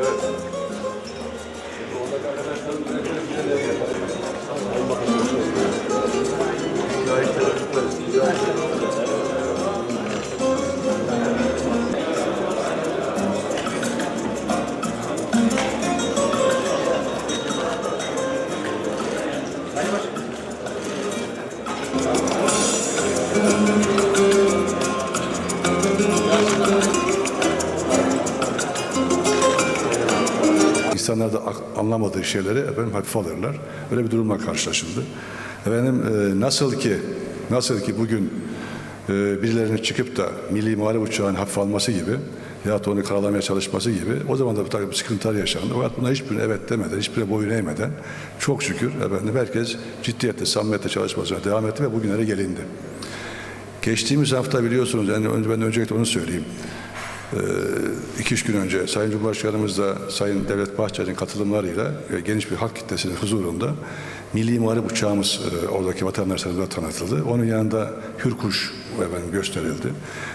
Evet. Şimdi oradaki arkadaşlarımız İnsanlar da anlamadığı şeyleri efendim hafife alırlar. Öyle bir durumla karşılaşıldı. Efendim e, nasıl ki nasıl ki bugün e, birilerinin çıkıp da milli muharip uçağın hafife alması gibi ya da onu karalamaya çalışması gibi o zaman da bir takım sıkıntılar yaşandı. Fakat buna hiçbirine evet demeden, hiçbirine boyun eğmeden çok şükür efendim herkes ciddiyetle, samimiyetle çalışmasına devam etti ve bugünlere gelindi. Geçtiğimiz hafta biliyorsunuz, yani önce ben öncelikle onu söyleyeyim. Ee, iki üç gün önce Sayın Cumhurbaşkanımız da Sayın Devlet Bahçeli'nin katılımlarıyla ve geniş bir halk kitlesinin huzurunda Milli Muharip uçağımız e, oradaki vatandaşlarımıza tanıtıldı. Onun yanında Hürkuş efendim, gösterildi.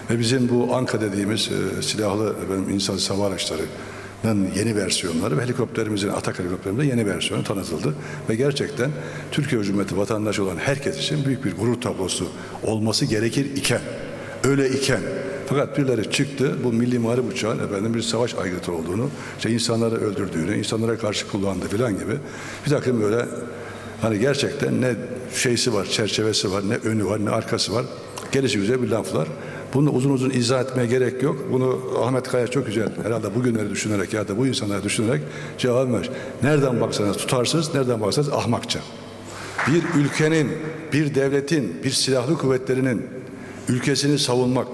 Ve bizim bu Anka dediğimiz e, silahlı efendim, insan savar araçlarının yeni versiyonları ve helikopterimizin, Atak helikopterimizin yeni versiyonu tanıtıldı. Ve gerçekten Türkiye Cumhuriyeti vatandaşı olan herkes için büyük bir gurur tablosu olması gerekir iken, öyle iken fakat birileri çıktı bu milli muharip uçağın efendim bir savaş aygıtı olduğunu, işte insanları öldürdüğünü, insanlara karşı kullandığı falan gibi bir takım böyle hani gerçekten ne şeysi var, çerçevesi var, ne önü var, ne arkası var. Gelişi güzel bir laflar. Bunu uzun uzun izah etmeye gerek yok. Bunu Ahmet Kaya çok güzel herhalde bugünleri düşünerek ya da bu insanları düşünerek cevap vermiş. Nereden baksanız tutarsız, nereden baksanız ahmakça. Bir ülkenin, bir devletin, bir silahlı kuvvetlerinin ülkesini savunmak,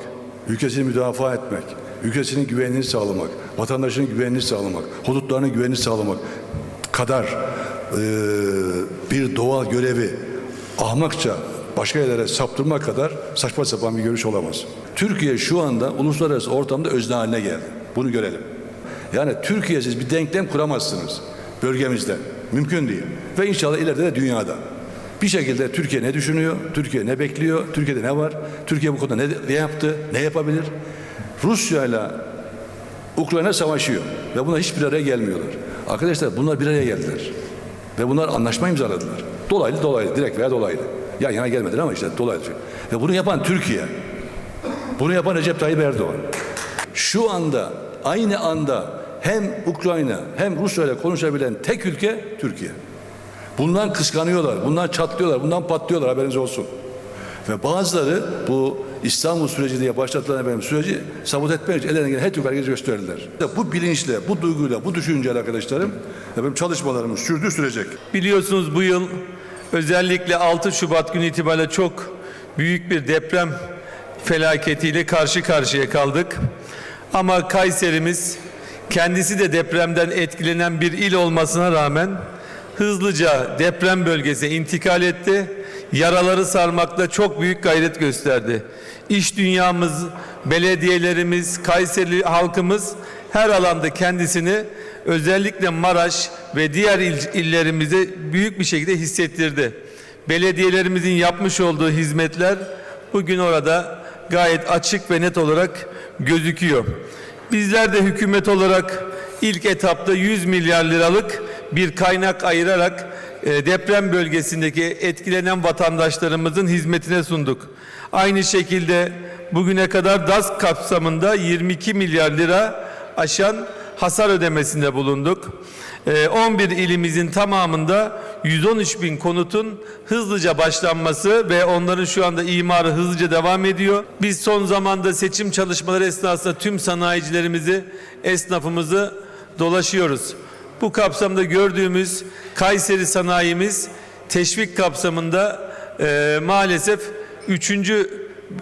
ülkesini müdafaa etmek, ülkesinin güvenliğini sağlamak, vatandaşının güvenliğini sağlamak, hudutlarının güvenliğini sağlamak kadar eee, bir doğal görevi ahmakça başka yerlere saptırmak kadar saçma sapan bir görüş olamaz. Türkiye şu anda uluslararası ortamda özne haline geldi. Bunu görelim. Yani Türkiye'siz bir denklem kuramazsınız bölgemizde. Mümkün değil. Ve inşallah ileride de dünyada. Bir şekilde Türkiye ne düşünüyor, Türkiye ne bekliyor, Türkiye'de ne var, Türkiye bu konuda ne, ne yaptı, ne yapabilir? Rusya ile Ukrayna savaşıyor ve buna hiçbir araya gelmiyorlar. Arkadaşlar bunlar bir araya geldiler. Ve bunlar anlaşma imzaladılar. Dolaylı dolaylı, direkt veya dolaylı. Yan yana gelmediler ama işte dolaylı. Ve bunu yapan Türkiye. Bunu yapan Recep Tayyip Erdoğan. Şu anda, aynı anda hem Ukrayna hem Rusya ile konuşabilen tek ülke Türkiye. Bundan kıskanıyorlar, bundan çatlıyorlar, bundan patlıyorlar haberiniz olsun. Ve bazıları bu İstanbul süreci diye başlatılan efendim süreci sabot etmek için ellerine gelen her türlü hareketi gösterdiler. Bu bilinçle, bu duyguyla, bu düşünceyle arkadaşlarım efendim çalışmalarımız sürdü sürecek. Biliyorsunuz bu yıl özellikle 6 Şubat günü itibariyle çok büyük bir deprem felaketiyle karşı karşıya kaldık. Ama Kayserimiz kendisi de depremden etkilenen bir il olmasına rağmen hızlıca deprem bölgesine intikal etti. Yaraları sarmakta çok büyük gayret gösterdi. İş dünyamız, belediyelerimiz, Kayseri halkımız her alanda kendisini özellikle Maraş ve diğer il, illerimizde büyük bir şekilde hissettirdi. Belediyelerimizin yapmış olduğu hizmetler bugün orada gayet açık ve net olarak gözüküyor. Bizler de hükümet olarak ilk etapta 100 milyar liralık bir kaynak ayırarak e, deprem bölgesindeki etkilenen vatandaşlarımızın hizmetine sunduk. Aynı şekilde bugüne kadar DAS kapsamında 22 milyar lira aşan hasar ödemesinde bulunduk. Ee, 11 ilimizin tamamında 113 bin konutun hızlıca başlanması ve onların şu anda imarı hızlıca devam ediyor. Biz son zamanda seçim çalışmaları esnasında tüm sanayicilerimizi, esnafımızı dolaşıyoruz. Bu kapsamda gördüğümüz Kayseri sanayimiz teşvik kapsamında e, maalesef üçüncü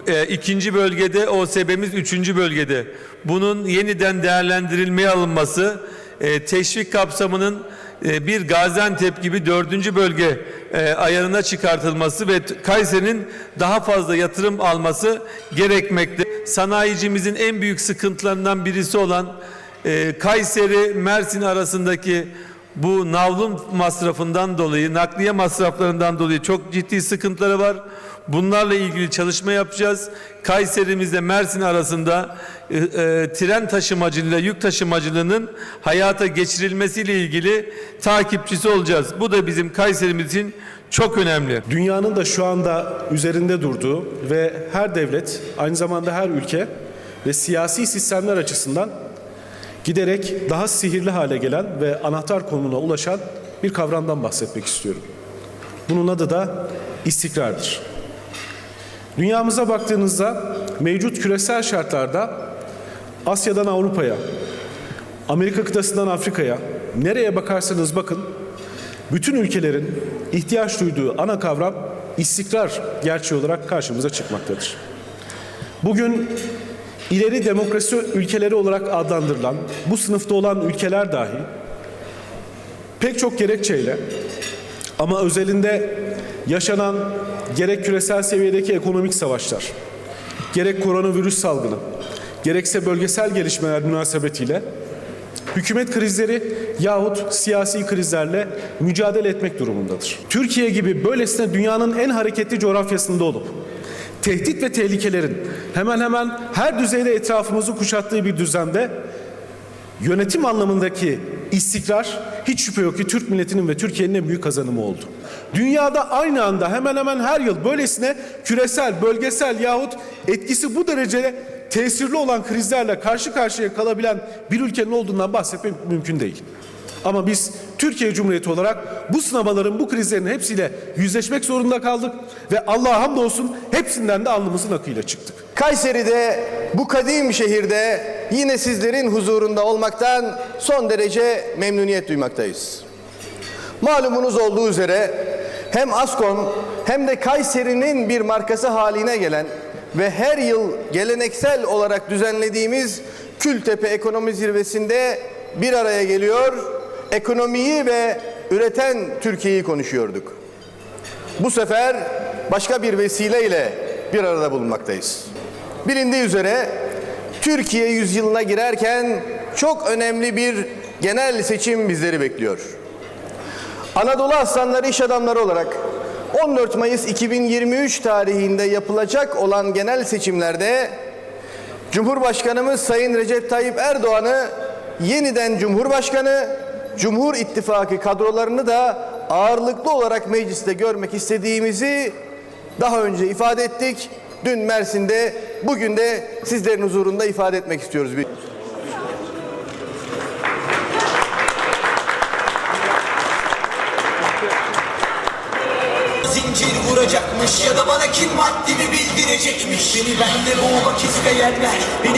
e, ikinci bölgede OSB'miz üçüncü bölgede. Bunun yeniden değerlendirilmeye alınması e, teşvik kapsamının e, bir Gaziantep gibi dördüncü bölge e, ayarına çıkartılması ve Kayseri'nin daha fazla yatırım alması gerekmekte. Sanayicimizin en büyük sıkıntılarından birisi olan e, Kayseri Mersin arasındaki bu navlun masrafından dolayı, nakliye masraflarından dolayı çok ciddi sıkıntıları var. Bunlarla ilgili çalışma yapacağız. Kayserimizle Mersin arasında e, e, tren taşımacılığıyla yük taşımacılığının hayata geçirilmesiyle ilgili takipçisi olacağız. Bu da bizim Kayserimiz için çok önemli. Dünyanın da şu anda üzerinde durduğu ve her devlet, aynı zamanda her ülke ve siyasi sistemler açısından giderek daha sihirli hale gelen ve anahtar konumuna ulaşan bir kavramdan bahsetmek istiyorum. Bunun adı da istikrardır. Dünyamıza baktığınızda mevcut küresel şartlarda Asya'dan Avrupa'ya, Amerika kıtasından Afrika'ya nereye bakarsanız bakın bütün ülkelerin ihtiyaç duyduğu ana kavram istikrar gerçeği olarak karşımıza çıkmaktadır. Bugün ileri demokrasi ülkeleri olarak adlandırılan bu sınıfta olan ülkeler dahi pek çok gerekçeyle ama özelinde yaşanan gerek küresel seviyedeki ekonomik savaşlar, gerek koronavirüs salgını, gerekse bölgesel gelişmeler münasebetiyle hükümet krizleri yahut siyasi krizlerle mücadele etmek durumundadır. Türkiye gibi böylesine dünyanın en hareketli coğrafyasında olup tehdit ve tehlikelerin hemen hemen her düzeyde etrafımızı kuşattığı bir düzende yönetim anlamındaki istikrar hiç şüphe yok ki Türk milletinin ve Türkiye'nin en büyük kazanımı oldu. Dünyada aynı anda hemen hemen her yıl böylesine küresel, bölgesel yahut etkisi bu derece tesirli olan krizlerle karşı karşıya kalabilen bir ülkenin olduğundan bahsetmek mümkün değil. Ama biz Türkiye Cumhuriyeti olarak bu sınavların, bu krizlerin hepsiyle yüzleşmek zorunda kaldık ve Allah'a hamdolsun hepsinden de alnımızın akıyla çıktık. Kayseri'de bu kadim şehirde yine sizlerin huzurunda olmaktan son derece memnuniyet duymaktayız. Malumunuz olduğu üzere hem Askom hem de Kayseri'nin bir markası haline gelen ve her yıl geleneksel olarak düzenlediğimiz Kültepe Ekonomi Zirvesi'nde bir araya geliyor, ekonomiyi ve üreten Türkiye'yi konuşuyorduk. Bu sefer başka bir vesileyle bir arada bulunmaktayız. Bilindiği üzere Türkiye yüzyılına girerken çok önemli bir genel seçim bizleri bekliyor. Anadolu Aslanları iş adamları olarak 14 Mayıs 2023 tarihinde yapılacak olan genel seçimlerde Cumhurbaşkanımız Sayın Recep Tayyip Erdoğan'ı yeniden Cumhurbaşkanı, Cumhur İttifakı kadrolarını da ağırlıklı olarak mecliste görmek istediğimizi daha önce ifade ettik. Dün Mersin'de, bugün de sizlerin huzurunda ifade etmek istiyoruz. Zincir vuracakmış ya da bana kim haddimi bildirecekmiş Beni bende boğmak isteyenler Beni